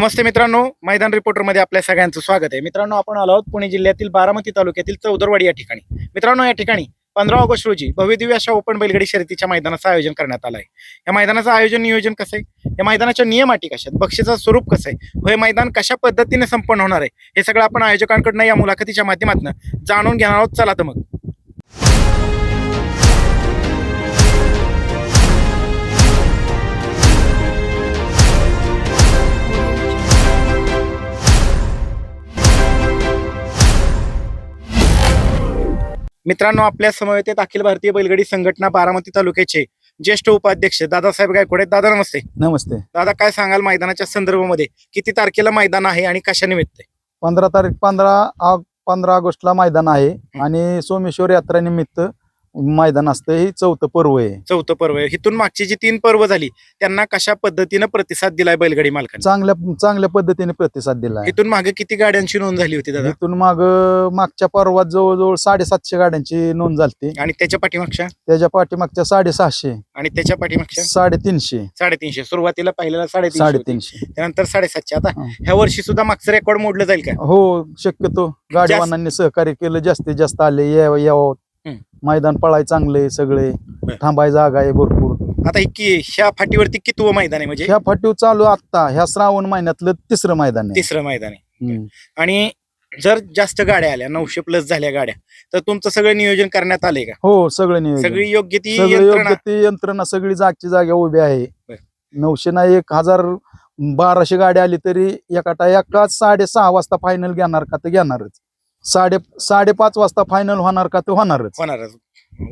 नमस्ते मित्रांनो मैदान रिपोर्टरमध्ये आपल्या सगळ्यांचं स्वागत आहे. मित्रांनो आपण आलो आहोत पुणे जिल्ह्यातील बारामती तालुक्यातील चौदरवाडी या ठिकाणी. मित्रांनो या ठिकाणी पंधरा ऑगस्ट रोजी भव्यदिव्य अशा ओपन बैलगाडी शर्यतीच्या मैदानाचं आयोजन करण्यात आलं आहे या मैदानाचं आयोजन नियोजन कसं आहे? या मैदानाच्या नियम अटी कशा आहेत? बक्षीचं स्वरूप कसं आहे? व हे मैदान कशा पद्धतीने संपन्न होणार आहे? हे सगळं आपण आयोजकांकडनं या मुलाखतीच्या माध्यमातून जाणून घेणार आहोत. चला तर मग. मित्रांनो आपल्या समवेत अखिल भारतीय बैलगाडी संघटना बारामती तालुक्याचे ज्येष्ठ उपाध्यक्ष दादासाहेब गायकवाड आहेत. दादा नमस्ते नमस्ते दादा काय सांगाल मैदानाच्या संदर्भामध्ये किती तारखेला मैदान आहे आणि कशा निमित्त? पंधरा तारीख पंधरा पंधरा ऑगस्टला मैदान आहे आणि सोमेश्वर यात्रेनिमित्त मैदान असतं हे चौथं पर्व आहे. चौथं पर्व आहे. इथून मागची जी तीन पर्व झाली त्यांना कशा पद्धतीनं प्रतिसाद दिलाय बैलगाडी मालकांनी? चांगल्या चांगल्या पद्धतीने प्रतिसाद दिला इथून मागे किती गाड्यांची नोंद झाली होती दादा? इथून माग मागच्या पर्वात जवळजवळ साडेसातशे गाड्यांची नोंद झाली आणि त्याच्या पाठीमागच्या? त्याच्या पाठीमागच्या साडेसहाशे. आणि त्याच्या पाठीमागच्या? साडेतीनशे. साडेतीनशे. सुरुवातीला पहिल्याला होती. साडेतीनशे. त्यानंतर साडेसातशे. आता. ह्या वर्षी सुद्धा मागचं रेकॉर्ड मोडलं जाईल का? हो शक्यतो गाडीवानांनी सहकार्य केलं जास्तीत जास्त आले यावं यावं. मैदान पळाय चांगले सगळे. थांबाय जागा आहे भरपूर. आता ही की- ह्या फाटीवरती कितवं मैदान आहे म्हणजे? ह्या फाटीव चालू आत्ता. ह्या श्रावण महिन्यातलं तिसरं मैदान आहे. तिसरं मैदान आहे. हम्म. आणि जर जास्त गाड्या आल्या नऊशे प्लस झाल्या गाड्या तर तुमचं सगळं नियोजन करण्यात आलंय का? हो सगळं नियोजन. सगळी योग्य ती सगळं यंत्रणा योग्य ती यंत्रणा सगळी जागची जागा उभी आहे. बर. नऊशे ना एक हजार बाराशे गाडी आली तरी एकाटा एकाच साडेसहा वाजता फायनल घेणार का तर घेणारच. साडे साडेपाच वाजता फायनल होणार का? तर होणारच. होणारच.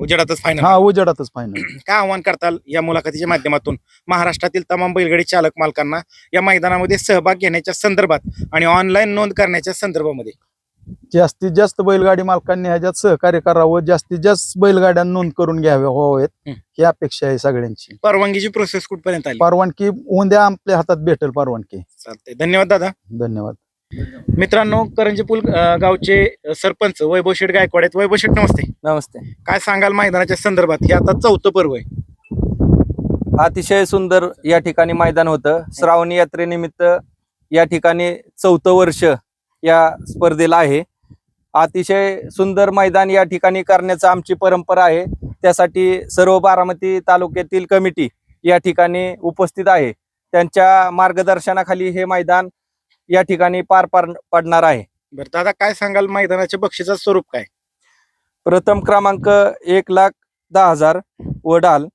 उजेडातच फायनल हा उजेडातच फायनल काय आव्हान करताल या मुलाखतीच्या माध्यमातून? महाराष्ट्रातील तमाम बैलगाडी चालक मालकांना या मैदानामध्ये सहभाग घेण्याच्या संदर्भात आणि ऑनलाईन नोंद करण्याच्या संदर्भामध्ये? जास्तीत जास्त बैलगाडी मालकांनी ह्याच्यात सहकार्य करावं जास्तीत जास्त बैलगाड्या नोंद करून घ्याव्या व्हावेत हं. ही अपेक्षा आहे सगळ्यांची. परवानगीची प्रोसेस कुठपर्यंत आली? परवानगी उद्या आपल्या हातात भेटेल परवानगी. चालतंय. धन्यवाद दादा. धन्यवाद. मित्रांनो करंजीपूल अं, गावचे सरपंच वैभव शेठ गायकवाड आहेत. वैभव शेठ नमस्ते. नमस्ते. काय सांगाल मैदानाच्या संदर्भात? हे आता चौथं पर्व आहे. अतिशय सुंदर या ठिकाणी मैदान होतं. श्रावणी यात्रेनिमित्त या ठिकाणी चौथं वर्ष या स्पर्धेला आहे. अतिशय सुंदर मैदान या ठिकाणी करण्याचं आमची परंपरा आहे. त्यासाठी सर्व बारामती तालुक्यातील कमिटी या ठिकाणी उपस्थित आहे. त्यांच्या मार्गदर्शनाखाली हे मैदान या ठिकाणी पार पाड- पडणार आहे. बरं दादा काय सांगाल? मैदानाच्या बक्षीचं स्वरूप काय? प्रथम क्रमांक एक लाख दहा हजार वडाल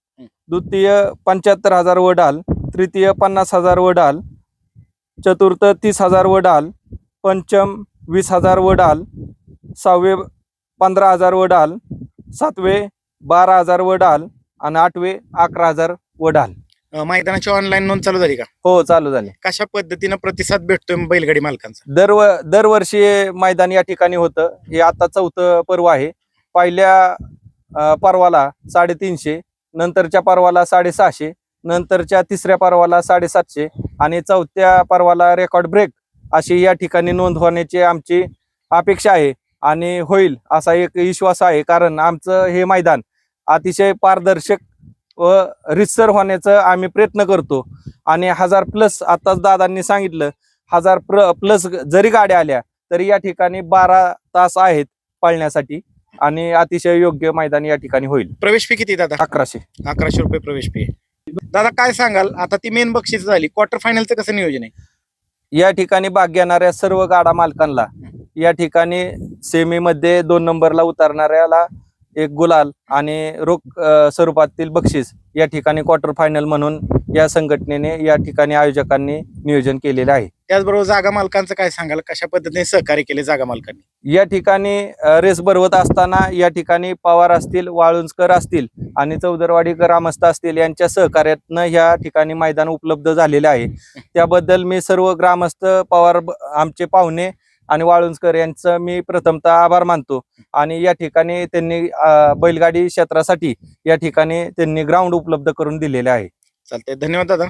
द्वितीय पंच्याहत्तर हजार वडाल तृतीय पन्नास हजार वडाल चतुर्थ तीस हजार वडाल पंचम वीस हजार वडाल सहावे पंधरा हजार वडाल सातवे बारा हजार वडाल आणि आठवे अकरा हजार वडाल अं, मैदानाची ऑनलाईन नोंद चालू झाली का? हो चालू झाले. कशा पद्धतीनं प्रतिसाद भेटतोय बैलगाडी मालकांचा? दर दरवर्षी हे मैदान या ठिकाणी होतं. हे आता चौथं पर्व आहे. पहिल्या अं, पर्वाला साडेतीनशे नंतरच्या पर्वाला साडेसहाशे नंतरच्या तिसऱ्या पर्वाला साडेसातशे आणि चौथ्या पर्वाला रेकॉर्ड ब्रेक अशी या ठिकाणी नोंद होण्याची आमची अपेक्षा आहे आणि होईल असा एक विश्वास आहे. कारण आमचं हे मैदान अतिशय पारदर्शक व रितसर होण्याचं आम्ही प्रयत्न करतो. आणि हजार प्लस आताच दादांनी सांगितलं हजार प्र प्लस जरी गाड्या आल्या तरी या ठिकाणी बारा तास आहेत पळण्यासाठी आणि अतिशय योग्य मैदान या ठिकाणी होईल. प्रवेश फी किती दादा? अकराशे. अकराशे रुपये प्रवेश फी. दादा काय सांगाल? आता ती मेन बक्षीस झाली. क्वार्टर फायनलचं कसं नियोजन आहे? या ठिकाणी भाग घेणाऱ्या सर्व गाडा मालकांना या ठिकाणी सेमीमध्ये दोन नंबरला उतरणाऱ्याला एक गुलाल आणि रोख स्वरूपातील बक्षीस या ठिकाणी क्वार्टर फायनल म्हणून या संघटनेने या ठिकाणी आयोजकांनी नियोजन केलेले आहे. त्याचबरोबर जागा मालकांचं काय सांगाल? कशा पद्धतीने सहकार्य केले जागा मालकांनी? या ठिकाणी रेस भरवत असताना या ठिकाणी पवार असतील वाळुंजकर असतील आणि चौदरवाडी ग्रामस्थ असतील यांच्या सहकार्यातनं या ठिकाणी मैदान उपलब्ध झालेले आहे. त्याबद्दल मी सर्व ग्रामस्थ पवार आमचे पाहुणे आणि वाळुंजकर यांचं मी प्रथमतः आभार मानतो. आणि या ठिकाणी त्यांनी बैलगाडी क्षेत्रासाठी या ठिकाणी त्यांनी ग्राउंड उपलब्ध करून दिलेले आहे. चालतंय. धन्यवाद दादा.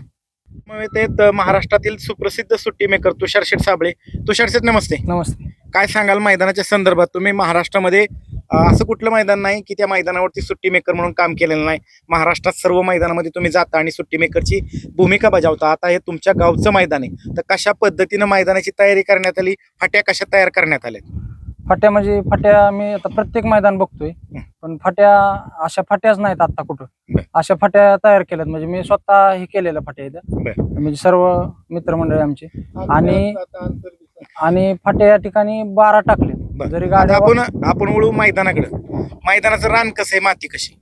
मग ते त- महाराष्ट्रातील सुप्रसिद्ध सुट्टी मेकर तुषार शेठ साबळे. तुषार शेठ नमस्ते. नमस्ते. काय सांगाल मैदानाच्या संदर्भात? तुम्ही महाराष्ट्रामध्ये असं कुठलं मैदान नाही की त्या मैदानावरती सुट्टी मेकर म्हणून काम केलेलं नाही. महाराष्ट्रात सर्व मैदानामध्ये तुम्ही जाता आणि सुट्टी मेकरची भूमिका बजावता. आता हे तुमच्या गावचं मैदान आहे. तर कशा पद्धतीनं मैदानाची तयारी करण्यात आली? फाट्या कशा तयार करण्यात आल्या फाट्या म्हणजे फाट्या मी आता प्रत्येक मैदान बघतोय. पण फाट्या अशा फाट्याच नाहीत आता कुठं. बर. अशा फाट्या तयार केल्यात. म्हणजे मी स्वतः हे केलेल्या फाट्या बर. इथं म्हणजे सर्व मित्रमंडळी आमचे. आणि आणि फाट्या या ठिकाणी बारा टाकले बर. जरी आता गाड्या आपण आपण वळू मैदानाकडे. मैदानाचं रान कसं आहे? माती कशी?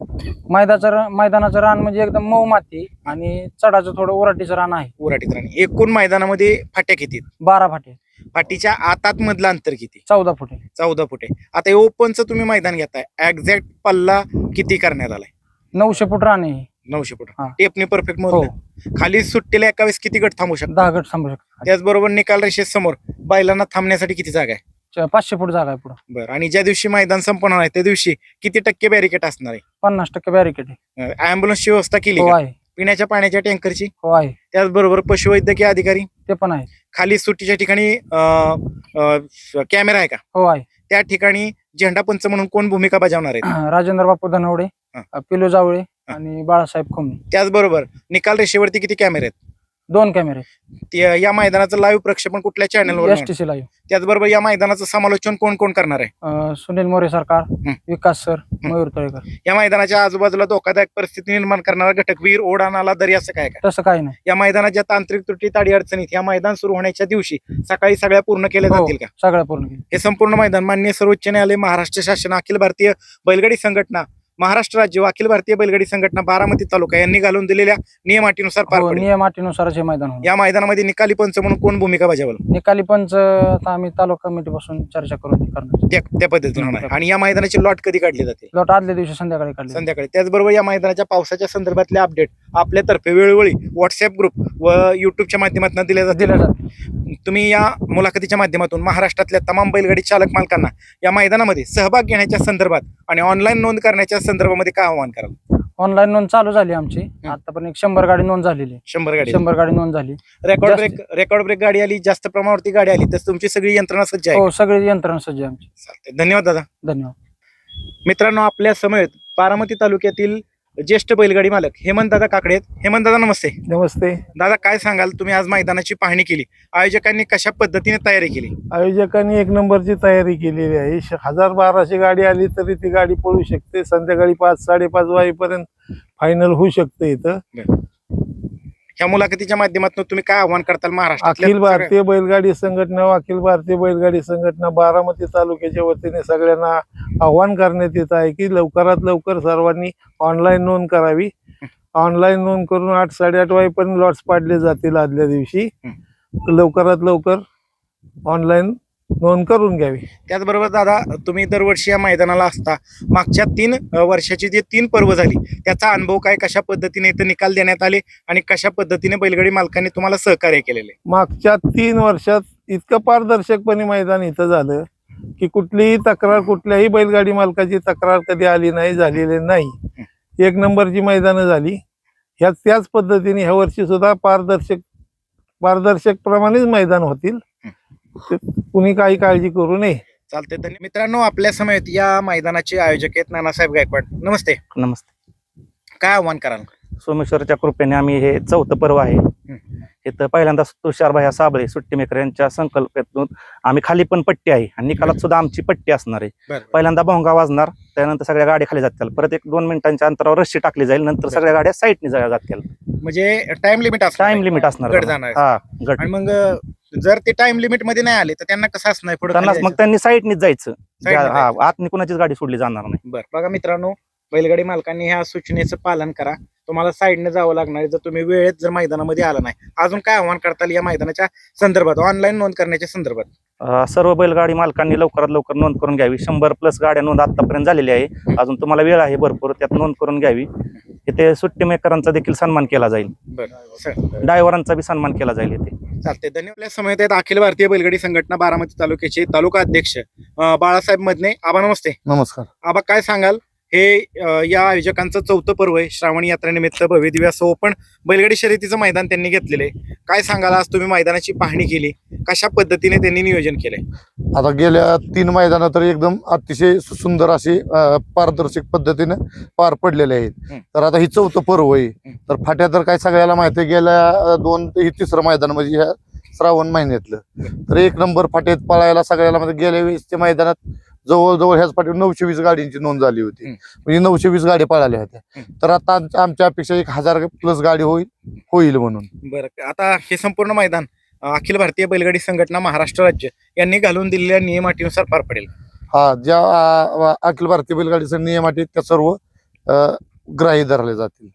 मैदाचं र- मैदानाचं रान म्हणजे एकदम मऊ माती आणि चढाचं थोडं उराटीचं रान आहे. उराटीत रान. एकूण मैदानामध्ये फाट्या किती आहेत? बारा फाटे फाटीच्या आतात मधलं अंतर किती? चौदा फुटे चौदा फुट आहे. आता हे ओपनचं तुम्ही मैदान घेताय. एक्झॅक्ट पल्ला किती करण्यात आलाय? नऊशे फूट आहे. नऊशे फूट. हा. टेपने परफेक्ट हो मोजलं. खाली सुट्टीला एका वेळेस किती गट थांबू शकतात? दहा गट थांबू शकतो त्याचबरोबर निकाल रेषेत समोर बैलांना थांबण्यासाठी किती जागा आहे? च- पाचशे फूट जागा आहे पुढं. बरं. आणि ज्या दिवशी मैदान संपणार आहे त्या दिवशी किती टक्के बॅरिकेट असणार पन्नास टक्के बॅरिकेड आहे. आहे अँब्युलन्सची व्यवस्था केली हो का? आहे. पिण्याच्या पाण्याच्या टँकरची हो आहे. त्याचबरोबर पशुवैद्यकीय अधिकारी? ते पण आहे. खाली सुट्टीच्या ठिकाणी कॅमेरा आहे का? हो आहे. त्या ठिकाणी झेंडा पंच म्हणून कोण भूमिका बजावणार आहे? राजेंद्र बापू धनवडे हा. पिलू जावळे आणि बाळासाहेब खोमणे त्याचबरोबर निकाल रेषेवरती किती कॅमेरे आहेत? दोन कॅमेरे. ते- या मैदानाचं लाईव्ह प्रक्षेपण कुठल्या चॅनलवर एस टी सी लाईव्ह त्याचबरोबर या मैदानाचं समालोचन कोण कोण करणार आहे? सुनील मोरे सरकार विकास सर मयूर तळेकर. या मैदानाच्या आजूबाजूला धोकादायक परिस्थिती निर्माण करणारा घटक वीर ओढा नाला दरी असं काय काय? तसं काही नाही. या मैदानाच्या तांत्रिक त्रुटी ताडी अडचणीत या मैदान सुरू होण्याच्या दिवशी सकाळी सगळ्या पूर्ण केल्या हो. जातील का? सगळं पूर्ण केलं हे संपूर्ण मैदान मान्य सर्वोच्च न्यायालय महाराष्ट्र शासन अखिल भारतीय बैलगाडी संघटना महाराष्ट्र राज्य व अखिल भारतीय बैलगाडी संघटना बारामती तालुका यांनी घालून दिलेल्या नियमाटीनुसार पार हो पडेल. नियम अटीनुसारच हे मैदान होणार. या मैदानामध्ये निकाली पंच म्हणून कोण भूमिका बजावल? निकाली पंच आता आम्ही तालुका कमिटी पासून चर्चा करून ते करणार. त्या त्या पद्धतीने होणार. आहे. आणि या मैदानाची लॉट कधी काढली जाते? लॉट आदल्या दिवशी संध्याकाळी काढले संध्याकाळी. त्याचबरोबर या मैदानाच्या पावसाच्या संदर्भातले अपडेट आपल्यातर्फे वेळोवेळी व्हॉट्सअप ग्रुप व युट्यूबच्या माध्यमातून दिले जातील. दिल्या जाते तुम्ही या मुलाखतीच्या माध्यमातून महाराष्ट्रातल्या तमाम बैलगाडी चालक मालकांना या मैदानामध्ये सहभाग घेण्याच्या संदर्भात आणि ऑनलाईन नोंद करण्याच्या संदर्भामध्ये काय आव्हान कराल? ऑनलाईन नोंद चालू झाली आमची. आतापर्यंत एक शंभर गाडी नोंद झालेली आहे. शंभर गाडी. शंभर गाडी नोंद झाली. रेकॉर्ड जास्त- ब्रेक रेकॉर्ड ब्रेक गाडी आली जास्त प्रमाणावरती गाडी आली तर तुमची सगळी यंत्रणा सज्ज आहे. हो सगळी यंत्रणा सज्ज आहे आमची. चालतंय. धन्यवाद दादा. धन्यवाद. मित्रांनो आपल्या समवेत बारामती तालुक्यातील ज्येष्ठ बैलगाडी मालक हेमंत दादा काकडे आहेत. हेमंत दादा नमस्ते. नमस्ते. दादा काय सांगाल? तुम्ही आज मैदानाची पाहणी केली. आयोजकांनी कशा पद्धतीने तयारी केली? आयोजकांनी एक नंबरची तयारी केलेली आहे. श- हजार बाराशे गाडी आली तरी ती गाडी पळू शकते. संध्याकाळी पाच साडेपाच वाजेपर्यंत फायनल होऊ शकते इथं. ह्या मुलाखतीच्या माध्यमातून तुम्ही काय आव्हान करताल महाराष्ट्रातल्या अखिल भारतीय बैलगाडी संघटना अखिल भारतीय बैलगाडी संघटना बारामती तालुक्याच्या वतीने सगळ्यांना आव्हान करण्यात येत आहे की लवकरात लवकर सर्वांनी ऑनलाईन नोंद करावी. ऑनलाईन नोंद करून आठ साडेआठ वाजेपर्यंत लॉट्स पाडले जातील आदल्या दिवशी. लवकरात लवकर ऑनलाईन नोंद करून घ्यावी. त्याचबरोबर दादा तुम्ही दरवर्षी या मैदानाला असता. मागच्या तीन अ, वर्षाची जी तीन पर्व झाली त्याचा अनुभव काय कशा पद्धतीने इथं निकाल देण्यात आले आणि कशा पद्धतीने बैलगाडी मालकांनी तुम्हाला सहकार्य केलेले? मागच्या तीन वर्षात इतकं पारदर्शकपणे मैदान इथं झालं की कुठलीही तक्रार कुठल्याही बैलगाडी मालकाची तक्रार कधी आली नाही झालेली नाही. एक नंबरची मैदानं झाली ह्या त्याच पद्धतीने ह्या वर्षी सुद्धा पारदर्शक पारदर्शक प्रमाणेच मैदान होतील. कुणी काही काळजी करू नये. चालते धन्यवाद मित्रांनो आपल्या समेत या मैदानाचे आयोजक आहेत नानासाहेब गायकवाड. नमस्ते. नमस्ते. काय आव्हान कराल? सोमेश्वरच्या कृपेने आम्ही हे चौथं पर्व आहे. इथं पहिल्यांदा तुषारभाई साबळे सुट्टी मेकर यांच्या संकल्पनेतून आम्ही खाली पण पट्टी आहे आणि निकालात सुद्धा आमची पट्टी असणार आहे. बरं. पहिल्यांदा भोंगा वाजणार त्यानंतर सगळ्या गाड्या खाली जातील. परत एक दोन मिनिटांच्या अंतरावर रस्सी टाकली जाईल नंतर सगळ्या गाड्या साईडने जातील. म्हणजे टाइम लिमिट असणार टाइम. लिमिट असणार. जाणार. हा गट. आणि मग जर ते टाइम लिमिटमध्ये नाही आले तर त्यांना कसं असणार पुढे त्यांना मग त्यांनी साईडनीच जायचं. Side ने हा आतनी कुणाचीच गाडी सोडली जाणार नाही. बर बघा मित्रांनो बैलगाडी मालकांनी ह्या सूचनेचं पालन करा. तुम्हाला साईडने जावं लागणार आहे जर तुम्ही वेळेत जर मैदानामध्ये आला नाही. अजून काय आव्हान करता येईल या मैदानाच्या संदर्भात? ऑनलाईन नोंद करण्याच्या संदर्भात. अं, सर्व बैलगाडी मालकांनी लवकरात लवकर नोंद करून घ्यावी. शंभर प्लस गाड्या नोंद आतापर्यंत झालेली आहे. अजून तुम्हाला वेळ आहे भरपूर त्यात नोंद करून घ्यावी. इथे सुट्टी मेकरांचा देखील सन्मान केला जाईल. बरं ड्रायव्हरांचा बी सन्मान केला जाईल इथे. चालते धन्यवाद. आपल्या समयेत आहेत अखिल भारतीय बैलगाडी संघटना बारामती तालुक्याचे तालुका अध्यक्ष अं, बाळासाहेब मदने. आबा नमस्ते. नमस्कार. आबा काय सांगाल? हे या आयोजकांचं चौथं पर्व आहे. श्रावण यात्रेनिमित्त भव्य दिव्य असं ओपन बैलगाडी शर्यतीचं मैदान त्यांनी घेतलेलं आहे. काय सांगाल? आज तुम्ही मैदानाची पाहणी केली. कशा पद्धतीने त्यांनी नियोजन केलंय? आता गेल्या तीन मैदानात तर एकदम अतिशय सुंदर अशी पारदर्शक पद्धतीने पार पडलेले आहेत. तर आता ही चौथं पर्व आहे. तर फाट्या तर काय सगळ्याला माहिती आहे गेल्या दोन ही तिसरं मैदान म्हणजे ह्या श्रावण महिन्यातलं. तर एक नंबर फाट्यात पळायला सगळ्याला म्हणजे गेल्या वेळेसच्या मैदानात जवळजवळ ह्याच फाटीवर नऊशे वीस गाडींची नोंद झाली होती. म्हणजे नऊशे वीस गाड्या पळाल्या होत्या. तर आता आमच्या- अपेक्षा एक हजार प्लस गाडी होईल होईल म्हणून. बरं आता हे संपूर्ण मैदान अखिल भारतीय बैलगाडी संघटना महाराष्ट्र राज्य यांनी घालून दिलेल्या नियम अटीनुसार पार पडेल. हा ज्या अखिल भारतीय बैलगाडीचे नियम आहेत त्या सर्व अ, ग्राह्य धरले जातील.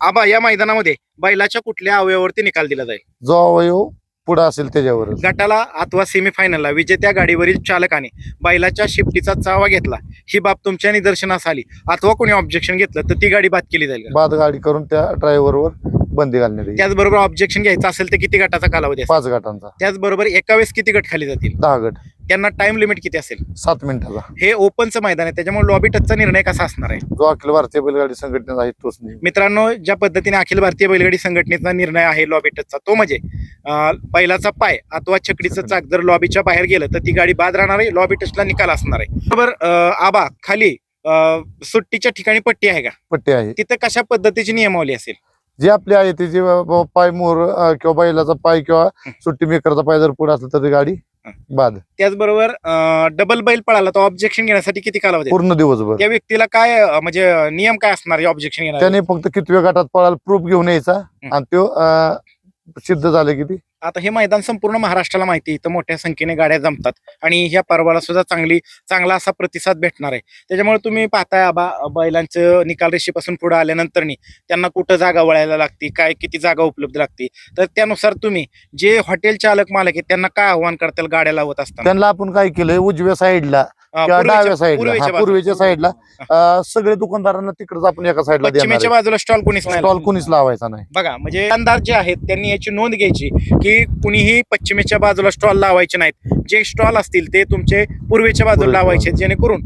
आबा या मैदानामध्ये बैलाच्या कुठल्या अवयवावरती निकाल दिला जाईल? जो अवयव पुढे असेल त्याच्यावर गटाला अथवा सेमीफायनलला विजेत्या गाडीवरील चालकाने बैलाच्या शिफ्टीचा चावा घेतला. ही बाब तुमच्या निदर्शनास आली. अथवा कोणी ऑब्जेक्शन घेतलं तर ती गाडी बाद केली जाईल का? बाद गाडी करून त्या ड्रायव्हरवर बंदी घालण्यात येईल. त्याचबरोबर ऑब्जेक्शन घ्यायचं असेल तर किती गटाचा कालावधी असेल? पाच गटांचा. त्याचबरोबर एका वेळेस किती गट खाली जातील? दहा गट. त्यांना टाइम लिमिट किती असेल? सात मिनिटाचा. हे ओपनचं मैदान आहे. त्याच्यामुळे लॉबी टचचा निर्णय कसा असणार आहे? जो अखिल भारतीय बैलगाडी संघटनेचा आहे तोच नियम मित्रांनो ज्या पद्धतीने अखिल भारतीय बैलगाडी संघटनेचा निर्णय आहे लॉबी टचचा तो म्हणजे अं, बैलाचा पाय अथवा छकडीचं चाक जर लॉबीच्या बाहेर गेलं तर ती गाडी बाद राहणार आहे. लॉबी टचला निकाल असणार आहे. बरोबर अं, आबा खाली अं, सुट्टीच्या ठिकाणी पट्टी आहे का? पट्टे आहे. तिथं कशा पद्धतीची नियमावली असेल? जे आपले आहे ते जे पाय मोर किंवा बैलाचा पाय किंवा सुट्टी मेकरचा पाय जर पुढे असला तर गाडी बाद. त्याचबरोबर डबल बैल पळाला तर ऑब्जेक्शन घेण्यासाठी किती कालावधी? पूर्ण दिवसभर. त्या व्यक्तीला काय म्हणजे नियम काय असणार ऑब्जेक्शन घेणार त्याने फक्त कितव्या गटात पळाला प्रूफ घेऊन यायचा. आणि तो सिद्ध झाले की ती? आता हे मैदान संपूर्ण महाराष्ट्राला माहिती आहे. इथं मोठ्या संख्येने गाड्या जमतात. आणि ह्या पर्वाला सुद्धा चांगली चांगला असा प्रतिसाद भेटणार आहे. त्याच्यामुळे तुम्ही पाहताय आबा बैलांचं निकाल रेषेपासून पुढे आल्यानंतर त्यांना कुठं जागा वळायला लागते काय किती जागा उपलब्ध लागते? तर त्यानुसार तुम्ही जे हॉटेल चालक मालक आहेत त्यांना काय आव्हान करताल गाड्या लावत असताना? त्यांना आपण काय केलंय उजव्या साईडला किंवा पूर्वेच्या- डाव्या साईडला पूर्वेच्या साईडला. सगळे दुकानदारांना तिकडच आपण एका साईडला पश्चिमेच्या बाजूला स्टॉल कोणीच नाही स्टॉल कुणीच लावायचा नाही. बघा म्हणजे दुकानदार जे आहेत त्यांनी याची नोंद घ्यायची की कुणीही पश्चिमेच्या बाजूला स्टॉल लावायचे नाहीत. जे स्टॉल असतील ते तुमचे पूर्वेच्या बाजूला लावायचे जेणेकरून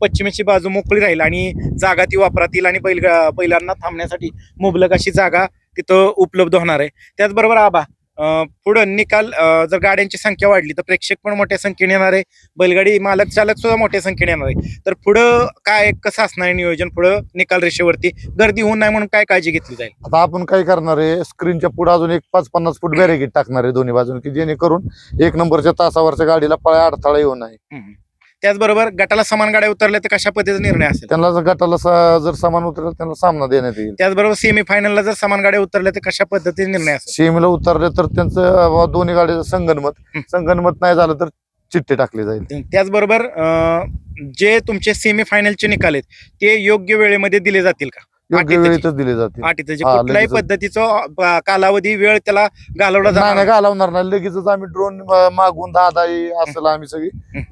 पश्चिमेची बाजू मोकळी राहील आणि जागा ती वापरात येईल आणि बैल बैलांना थांबण्यासाठी मुबलक अशी जागा तिथं उपलब्ध होणार आहे. त्याचबरोबर आबा पुढं निकाल जर गाड्यांची संख्या वाढली तर प्रेक्षक पण मोठ्या संख्येने येणार आहे. बैलगाडी मालक चालक सुद्धा मोठ्या संख्येने येणार आहे. तर पुढं काय कसं असणार आहे नियोजन? पुढं निकाल रेषेवरती गर्दी होऊ नये म्हणून काय काळजी घेतली जाईल? आता आपण काय करणार आहे स्क्रीनच्या पुढे अजून एक पाच पन्नास फूट बॅरिगेट टाकणार आहे दोन्ही बाजून की जेणेकरून एक नंबरच्या तासावरच्या गाडीला पळा अडथळा येऊ नये. त्याचबरोबर गटाला समान गाड्या उतरल्या तर कशा पद्धतीचा निर्णय असेल? त्यांना जर गटाला सा- जर सामान उतरेल त्यांना सामना देण्यात येईल. त्याचबरोबर सेमी फायनलला जर समान गाड्या उतरल्या तर कशा पद्धतीने निर्णय असेल? सीएमला उतरले तर त्यांचं अं, दोन्ही गाडीचं संगनमत हं. संगनमत नाही झालं तर चिठ्ठी टाकली जाईल. त्याचबरोबर अं, जे तुमचे सेमी फायनलचे निकाल आहेत ते योग्य वेळेमध्ये दिले जातील का? योग्य वेळेतच दिले जातील. अटीचं जे हा, कुठल्याही लगेचच. पद्धतीचं अं, कालावधी वेळ त्याला घालवला नाही जाणार. नाही घालवणार नाही. लगेचच आम्ही ड्रोन मागून दहा दहा असं आम्ही सगळी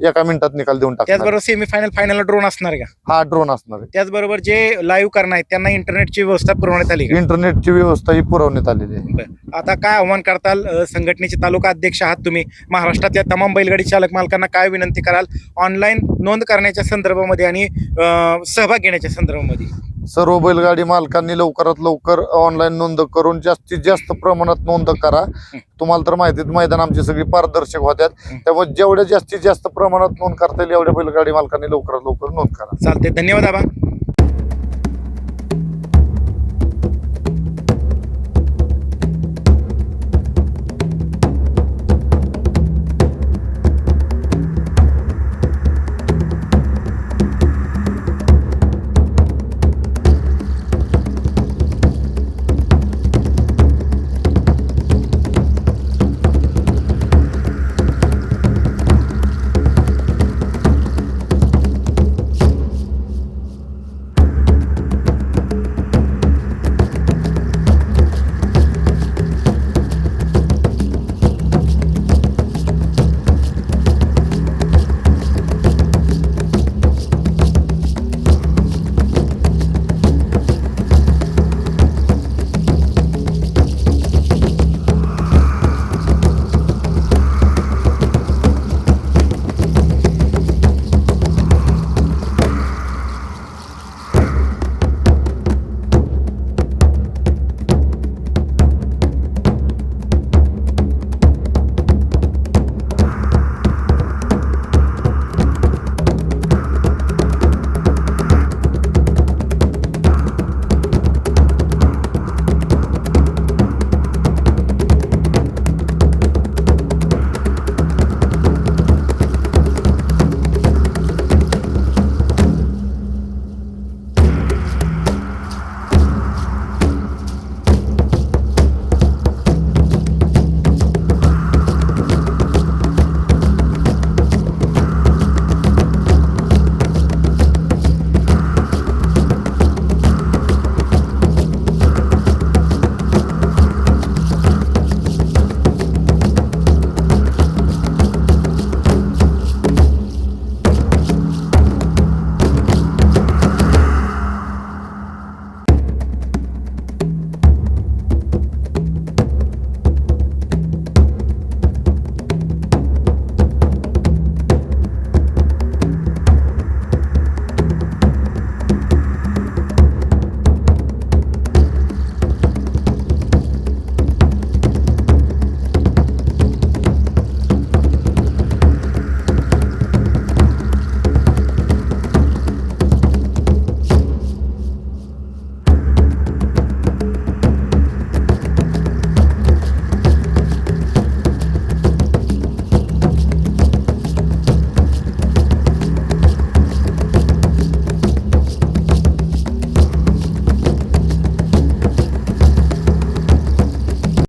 एका मिनिटात निकाल देऊन टाकणार. त्याचबरोबर सेमी फायनल ड्रोन असणार का? हा ड्रोन असणार आहे. त्याचबरोबर जे लाईव्ह करणार आहेत त्यांना इंटरनेटची व्यवस्था पुरवण्यात आली का? इंटरनेटची व्यवस्था ही पुरवण्यात आलेली आहे. आता काय आव्हान करताल अ, संघटनेचे तालुका अध्यक्ष आहात तुम्ही? महाराष्ट्रातल्या तमाम बैलगाडी चालक मालकांना काय विनंती कराल? ऑनलाईन नोंद करण्याच्या संदर्भामध्ये आणि अ, सहभाग घेण्याच्या संदर्भामध्ये. सर्व बैलगाडी मालकांनी लवकरात लवकर ऑनलाईन नोंद करून जास्तीत जास्त प्रमाणात नोंद करा. तुम्हाला तर माहिती मैदान आमची सगळी पारदर्शक होत्यात. त्यामुळे जेवढ्या जास्तीत जास्त प्रमाणात नोंद करता येईल एवढ्या बैलगाडी मालकांनी लवकरात लवकर नोंद करा. चालते धन्यवाद आबा.